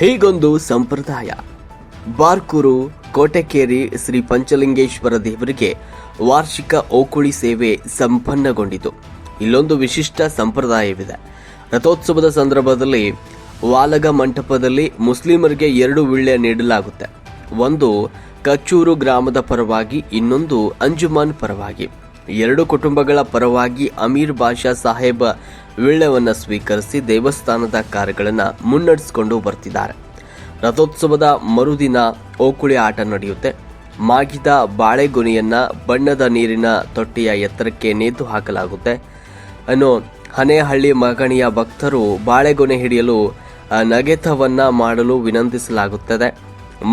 ಹೀಗೊಂದು ಸಂಪ್ರದಾಯ. ಬಾರ್ಕೂರು, ಕೋಟೆಕೇರಿ ಶ್ರೀ ಪಂಚಲಿಂಗೇಶ್ವರ ದೇವರಿಗೆ ವಾರ್ಷಿಕ ಓಕುಳಿ ಸೇವೆ ಸಂಪನ್ನಗೊಂಡಿತು. ಇಲ್ಲೊಂದು ವಿಶಿಷ್ಟ ಸಂಪ್ರದಾಯವಿದೆ. ರಥೋತ್ಸವದ ಸಂದರ್ಭದಲ್ಲಿ ವಾಲಗ ಮಂಟಪದಲ್ಲಿ ಮುಸ್ಲಿಮರಿಗೆ ಎರಡು ವಿಳ್ಯ ನೀಡಲಾಗುತ್ತೆ. ಒಂದು ಕಚ್ಚೂರು ಗ್ರಾಮದ ಪರವಾಗಿ, ಇನ್ನೊಂದು ಅಂಜುಮಾನ್ ಪರವಾಗಿ. ಎರಡು ಕುಟುಂಬಗಳ ಪರವಾಗಿ ಅಮೀರ್ ಬಾಷಾ ಸಾಹೇಬ ವೀಳ್ಯವನ್ನು ಸ್ವೀಕರಿಸಿ ದೇವಸ್ಥಾನದ ಕಾರ್ಯಗಳನ್ನು ಮುನ್ನಡೆಸಿಕೊಂಡು ಬರ್ತಿದ್ದಾರೆ. ರಥೋತ್ಸವದ ಮರುದಿನ ಓಕುಳಿ ಆಟ ನಡೆಯುತ್ತೆ. ಮಾಗಿದ ಬಾಳೆಗೊನೆಯನ್ನು ಬಣ್ಣದ ನೀರಿನ ತೊಟ್ಟಿಯ ಎತ್ತರಕ್ಕೆ ನೇತು ಹಾಕಲಾಗುತ್ತೆ. ಅನ್ನು ಹನೇಹಳ್ಳಿ ಮಗಣಿಯ ಭಕ್ತರು ಬಾಳೆಗೊನೆ ಹಿಡಿಯಲು ನಗೆತವನ್ನು ಮಾಡಲು ವಿನಂತಿಸಲಾಗುತ್ತದೆ.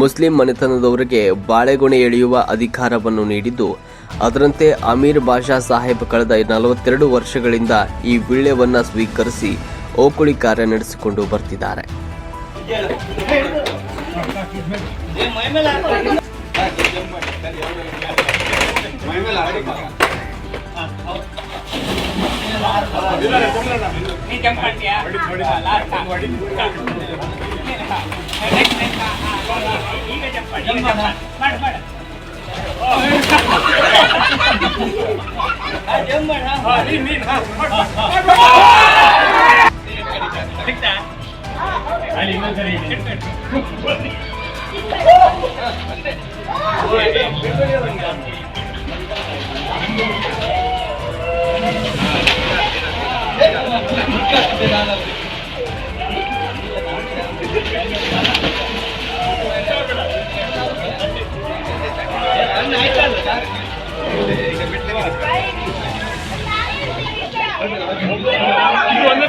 ಮುಸ್ಲಿಂ ಮನೆತನದವರಿಗೆ ಬಾಳೆಗೊನೆ ಎಳೆಯುವ ಅಧಿಕಾರವನ್ನು ನೀಡಿದ್ದು ಅದರಂತೆ ಅಮೀರ್ ಬಾಷಾ ಸಾಹೇಬ್ ಕಳೆದ ನಲವತ್ತೆರಡು ವರ್ಷಗಳಿಂದ ಈ ವಿಳ್ಯವನ್ನು ಸ್ವೀಕರಿಸಿ ಓಕುಳಿ ಕಾರ್ಯ ನಡೆಸಿಕೊಂಡು ಬರ್ತಿದ್ದಾರೆ. હા જમણ હા હા. રીમીન હા.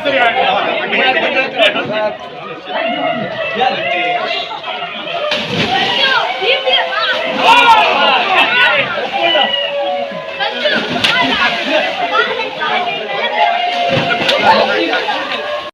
ಒಂದೇ ಸರಿ